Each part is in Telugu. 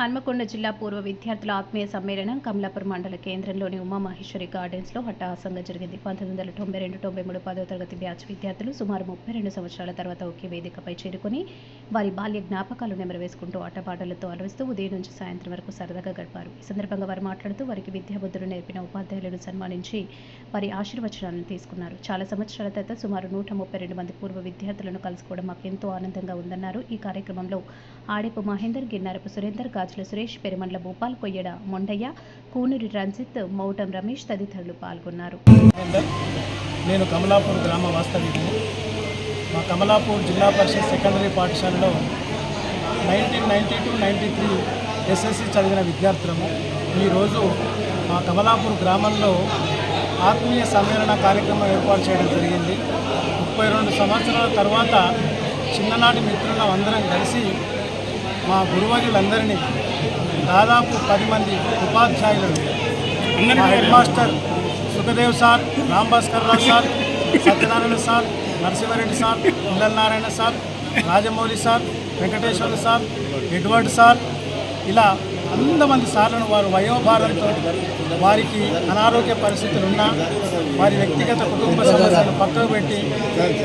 హన్మకొండ జిల్లా పూర్వ విద్యార్థుల ఆత్మీయ సమ్మేళనం కమలాపూర్ మండల కేంద్రంలోని ఉమామహేశ్వరి గార్డెన్స్లో హఠాసంగా జరిగింది. పంతొమ్మిది వందల తొంభై రెండు తొంభై మూడు పదో తరగతి బ్యాచ్ విద్యార్థులు సుమారు ముప్పై రెండు సంవత్సరాల తర్వాత ఒకే వేదికపై చేరుకుని వారి బాల్య జ్ఞాపకాలు నెమరవేసుకుంటూ ఆటపాటలతో అలరిస్తూ ఉదయం నుంచి సాయంత్రం వరకు సరదాగా గడిపారు. ఈ సందర్భంగా వారు మాట్లాడుతూ వారికి విద్యాబుద్ధులు నేర్పిన ఉపాధ్యాయులను సన్మానించి వారి ఆశీర్వచనాలను తీసుకున్నారు. చాలా సంవత్సరాల తర్వాత సుమారు నూట ముప్పై రెండు మంది పూర్వ విద్యార్థులను కలుసుకోవడం మాకు ఎంతో ఆనందంగా ఉందన్నారు. ఈ కార్యక్రమంలో ఆడేపు మహేందర్ గిన్నారపు సురేందర్ రాజుల సురేష్ పెరుమండ్ల భూపాల్ కొయ్యడ మొండయ్య కూనూరి రంజిత్ మౌటం రమేష్ తదితరులు పాల్గొన్నారు. నేను కమలాపూర్ గ్రామ వాస్తవ్యుడిని. మా కమలాపూర్ జిల్లా పరిషత్ సెకండరీ పాఠశాలలో nineteen ninety two ninety three SSC చదివిన విద్యార్థులము. ఈరోజు మా కమలాపూర్ గ్రామంలో ఆత్మీయ సమ్మేళన కార్యక్రమం ఏర్పాటు చేయడం జరిగింది. ముప్పై రెండు సంవత్సరాల తర్వాత చిన్ననాటి మిత్రులం అందరం కలిసి మా గురువర్యులందరినీ దాదాపు పది మంది ఉపాధ్యాయులను మా head master Sukhdev sir Rambhaskar Rao sir Satyanarayana sir Narasimha Reddy sir పిల్లల Narayana sir Rajamouli sir Venkateswara sir Edward sir ఇలా అంతమంది సార్లను వారు వయోభారంతో వారికి అనారోగ్య పరిస్థితులు ఉన్నా వారి వ్యక్తిగత కుటుంబ సమస్యలను పక్కకు పెట్టి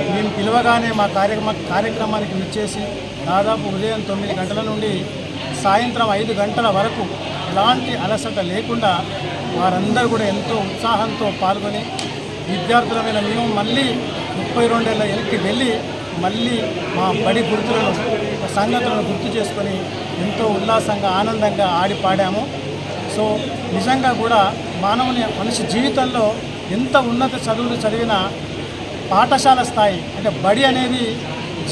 మేము పిలవగానే మా కార్యక్రమ కార్యక్రమానికి విచ్చేసి దాదాపు ఉదయం తొమ్మిది గంటల నుండి సాయంత్రం ఐదు గంటల వరకు ఎలాంటి అలసట లేకుండా వారందరూ కూడా ఎంతో ఉత్సాహంతో పాల్గొని విద్యార్థులమైన మేము మళ్ళీ ముప్పై రెండేళ్ళ వెనక్కి వెళ్ళి మళ్ళీ మా బడి గుర్తులను సంగతులను గుర్తు చేసుకొని ఎంతో ఉల్లాసంగా ఆనందంగా ఆడి పాడాము. సో నిజంగా కూడా మానవుని మనిషి జీవితంలో ఎంత ఉన్నత చదువులు చదివినా పాఠశాల స్థాయి అంటే బడి అనేది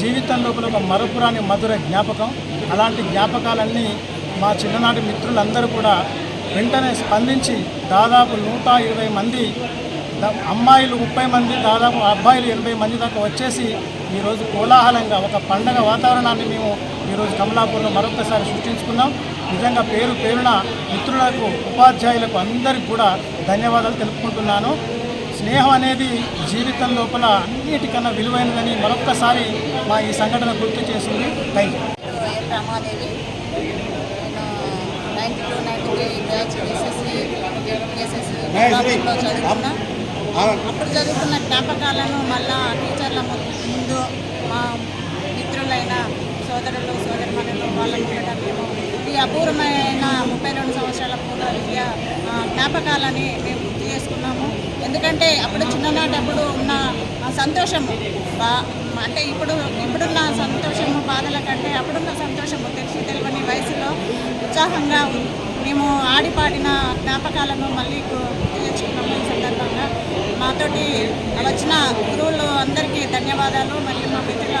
జీవితం లోపల ఒక మరపురాని మధుర జ్ఞాపకం. అలాంటి జ్ఞాపకాలన్నీ మా చిన్ననాటి మిత్రులందరూ కూడా వెంటనే స్పందించి దాదాపు నూట ఇరవై మంది అమ్మాయిలు ముప్పై మంది దాదాపు అబ్బాయిలు ఎనభై మంది దాకా వచ్చేసి ఈరోజు కోలాహలంగా ఒక పండగ వాతావరణాన్ని మేము ఈరోజు కమలాపూర్లో మరొకసారి సృష్టించుకున్నాం. నిజంగా పేరు పేరున మిత్రులకు ఉపాధ్యాయులకు అందరికీ కూడా ధన్యవాదాలు తెలుపుకుంటున్నాను. స్నేహం అనేది జీవితం లోపల అన్నిటికన్నా విలువైనదని మరొక్కసారి మా ఈ సంఘటన గుర్తు చేసింది. Thank you. అప్పుడు చదువుకున్న జ్ఞాపకాలను మళ్ళా టీచర్ల ము- ముందు మా మిత్రులైన సోదరులు సోదరిమణులు వాళ్ళ ముందట మేము ఈ అపూర్వమైన ముప్పై రెండు సంవత్సరాల పూర్వ విద్య జ్ఞాపకాలని మేము గుర్తు చేసుకున్నాము. ఎందుకంటే అప్పుడు చిన్ననాటప్పుడు ఉన్న సంతోషము బా అంటే ఇప్పుడు ఇప్పుడున్న సంతోషము బాధల కంటే అప్పుడున్న సంతోషము తెలిసి తెలియని వయసులో ఉత్సాహంగా మేము ఆడిపాడిన జ్ఞాపకాలను మళ్ళీ గుర్తు తెచ్చుకున్నాము ఈ సందర్భంగా. మాతోటి వచ్చిన గురువులు అందరికీ ధన్యవాదాలు. మరియు మా మిత్రులు